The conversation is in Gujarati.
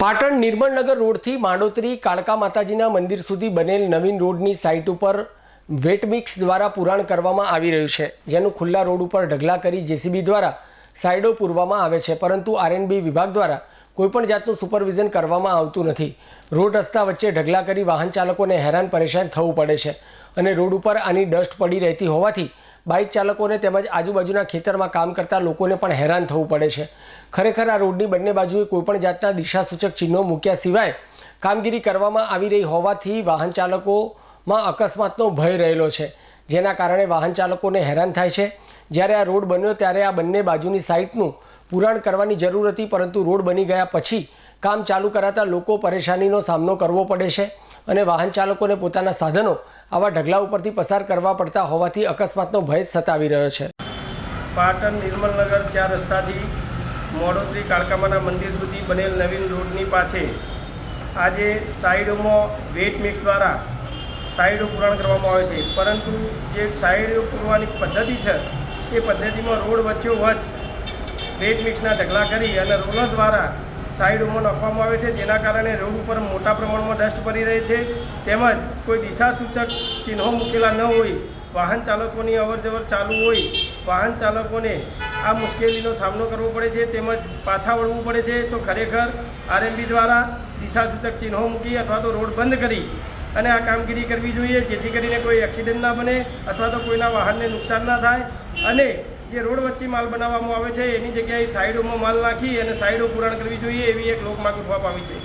પાટણ નિર્મળનગર રોડથી માંડોતરી કાળકા માતાજીના મંદિર સુધી બનેલ નવીન રોડની સાઇટ ઉપર વેટ મિક્સ દ્વારા પુરાણ કરવામાં આવી રહ્યું છે, જેનું ખુલ્લા રોડ ઉપર ઢગલા કરી જેસીબી દ્વારા સાઇડો પૂરવામાં આવે છે. પરંતુ આરએનબી વિભાગ દ્વારા કોઈપણ જાતનું સુપરવિઝન કરવામાં આવતું નથી. રોડ રસ્તા વચ્ચે ઢગલા કરી વાહન ચાલકોને હેરાન પરેશાન થવું પડે છે અને રોડ ઉપર આની ડસ્ટ પડી રહેતી હોવાથી બાઇક ચાલકોને તેમજ આજુબાજુના ખેતરમાં કામ કરતા લોકોને પણ હેરાન થવું પડે છે. ખરેખર આ રોડની બંને બાજુએ કોઈપણ જાતના દિશાસૂચક ચિહ્નો મૂક્યા સિવાય કામગીરી કરવામાં આવી રહી હોવાથી વાહન ચાલકોમાં અકસ્માતનો ભય રહેલો છે. જેના કારણે વાહન ચાલકોને હેરાન થાય છે. જ્યારે આ રોડ બન્યો ત્યારે આ બંને બાજુની સાઇટનું પુરાણ કરવાની જરૂર હતી, પરંતુ રોડ બની ગયા પછી કામ ચાલુ કરાતા લોકો પરેશાનીનો સામનો કરવો પડે છે અને વાહન ચાલકોને પોતાના સાધનો આવા ઢગલા ઉપરથી પસાર કરવા પડતા હોવાથી અકસ્માતનો ભય સતાવી રહ્યો છે. પાટણ નિર્મલનગર ચાર રસ્તાથી મોડોદરી કાળકામાના મંદિર સુધી બનેલ નવીન રોડની પાસે આજે સાઈડોમાં વેટ મિક્સ દ્વારા સાઈડો પૂરણ કરવામાં આવે છે. પરંતુ જે સાઈડો પૂરવાની પદ્ધતિ છે, એ પદ્ધતિમાં રોડ વચ્ચે વચ્ચ બેટ મિક્સના ઢગલા કરી અને રોલર દ્વારા સાઈડોમાં નાખવામાં આવે છે, જેના કારણે રોડ ઉપર મોટા પ્રમાણમાં ડસ્ટ પડી રહે છે. તેમજ કોઈ દિશાસૂચક ચિહ્નો મૂકેલા ન હોય, વાહન ચાલકોની અવરજવર ચાલુ હોય, વાહન ચાલકોને આ મુશ્કેલીનો સામનો કરવો પડે છે, તેમજ પાછા વળવું પડે છે. તો ખરેખર આરએમબી દ્વારા દિશાસૂચક ચિહ્નો મૂકી અથવા તો રોડ બંધ કરી અને આ કામગીરી કરવી જોઈએ, જેથી કરીને કોઈ એક્સિડન્ટ ના બને અથવા તો કોઈના વાહનને નુકસાન ના થાય. અને જે રોડ વચ્ચે માલ બનાવવામાં આવે છે, એની જગ્યાએ સાઈડોમાં માલ નાખી અને સાઈડો પુરાણ કરવી જોઈએ એવી એક લોકમાંગ ઉઠવા પામી છે.